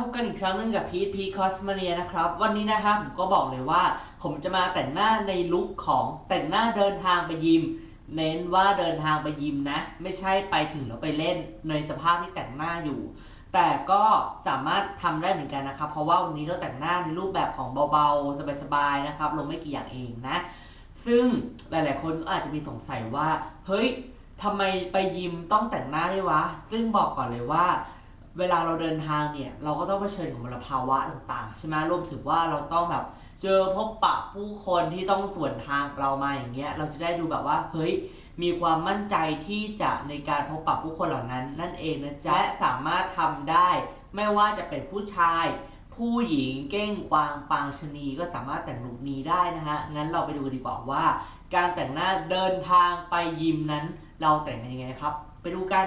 พบกันอีกครั้งหนึ่งกับพีทพีคอสมาเนียนะครับ วันนี้นะครับผมก็บอกเลยว่า ผมจะมาแต่งหน้าในลุคของแต่งหน้าเดินทางไปยิม เน้นว่าเดินทางไปยิมนะ ไม่ใช่ไปถึงแล้วไปเล่นในสภาพที่แต่งหน้าอยู่ แต่ก็สามารถทำได้เหมือนกันนะครับ เพราะว่าวันนี้เราแต่งหน้าในรูปแบบของเบาๆ สบายๆนะครับลงไม่กี่อย่างเองนะ ซึ่งหลายๆ คนก็อาจจะมีสงสัยว่า เฮ้ยทำไมไปยิมต้องแต่งหน้าด้วยวะ ซึ่งบอกก่อนเลยว่า เวลาเราเดินทางเนี่ย เราก็ต้องเผชิญกับมลภาวะต่างๆ ใช่ไหมรวมถึงว่าเราต้องแบบเจอพบปะผู้คนที่ต้องส่วนทางเรามาอย่างเงี้ย เราจะได้ดูแบบว่าเฮ้ยมีความมั่นใจที่จะในการพบปะผู้คนเหล่านั้น นั่นเองนะจ๊ะและสามารถทำได้ ไม่ว่าจะเป็นผู้ชาย ผู้หญิงเก้งกวางปางชะนีก็สามารถแต่งลุคนี้ได้นะฮะงั้นเราไปดูกันดีกว่าว่า การแต่งหน้าเดินทางไปยิมนั้น เราแต่งกันยังไงนะครับ ไปดูกัน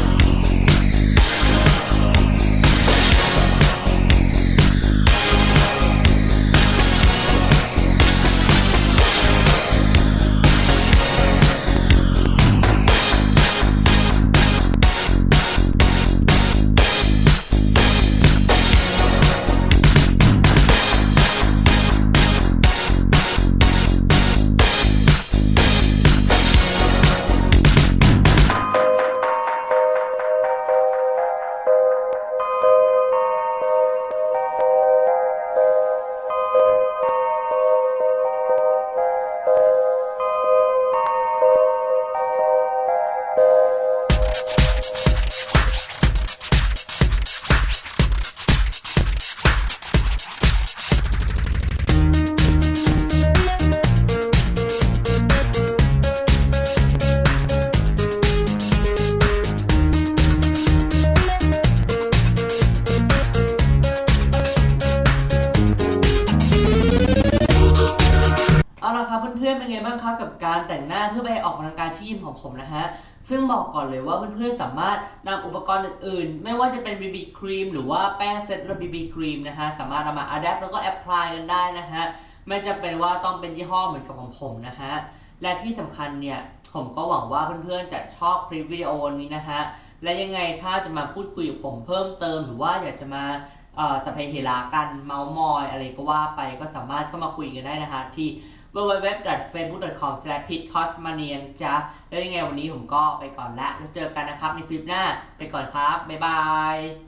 พื่อนๆเป็นไงบ้างครับกับการแต่งหน้าเพื่อไปออกกำลังกายที่ยิมของผมนะฮะซึ่งบอกก่อนเลยว่าเพื่อนๆสามารถนำอุปกรณ์อื่นๆ ไม่ว่าจะเป็น BB ครีมหรือว่าแป้งเซ็ตระ BB ครีมนะฮะสามารถเอามาอัดแอปแล้วก็แอพพลายกันได้นะฮะไม่จำเป็นว่าต้องเป็นยี่ห้อเหมือนกับของผมนะฮะและที่สำคัญเนี่ยผมก็หวังว่าเพื่อนๆจะชอบคลิปวิดีโอนี้นะฮะและยังไงถ้าจะมาพูดคุยกับผมเพิ่มเติม หรือว่าอยากจะมาเอ่อสพเพเฮลากันเมาส์มอย อะไรก็ว่าไปก็สามารถเข้ามาคุยกันได้นะฮะที่ www.facebook.com/pitcosmanian จ้ะแล้วยังไงวันนี้ผมก็ไปก่อนละแล้วเจอกันนะครับในคลิปหน้าไปก่อนครับ บ๊ายบาย